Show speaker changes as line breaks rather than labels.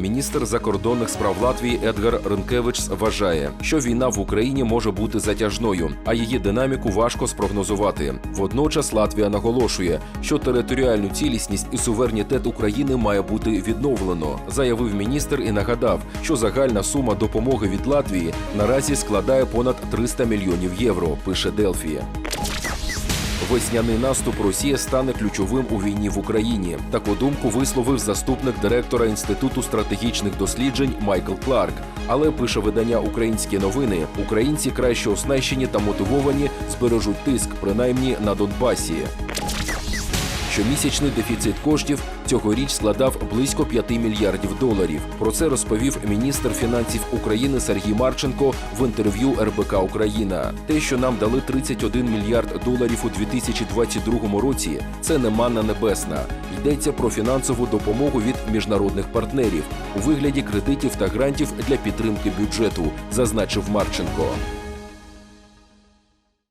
Міністр закордонних справ Латвії Едгар Ренкевич вважає, що війна в Україні може бути затяжною, а її динаміку важко спрогнозувати. Водночас Латвія наголошує, що територіальну цілісність і суверенітет України має бути відновлено, заявив міністр і нагадав, що загальна сума допомоги від Латвії наразі складає понад 300 мільйонів євро. Пише Делфі. Весняний наступ Росія стане ключовим у війні в Україні. Таку думку висловив заступник директора інституту стратегічних досліджень Майкл Кларк. Але пише видання Українські новини: українці краще оснащені та мотивовані збережуть тиск, принаймні на Донбасі. Щомісячний дефіцит коштів цьогоріч складав близько 5 мільярдів доларів. Про це розповів міністр фінансів України Сергій Марченко в інтерв'ю РБК Україна. Те, що нам дали 31 мільярд доларів у 2022 році, це не манна небесна. Йдеться про фінансову допомогу від міжнародних партнерів у вигляді кредитів та грантів для підтримки бюджету, зазначив Марченко.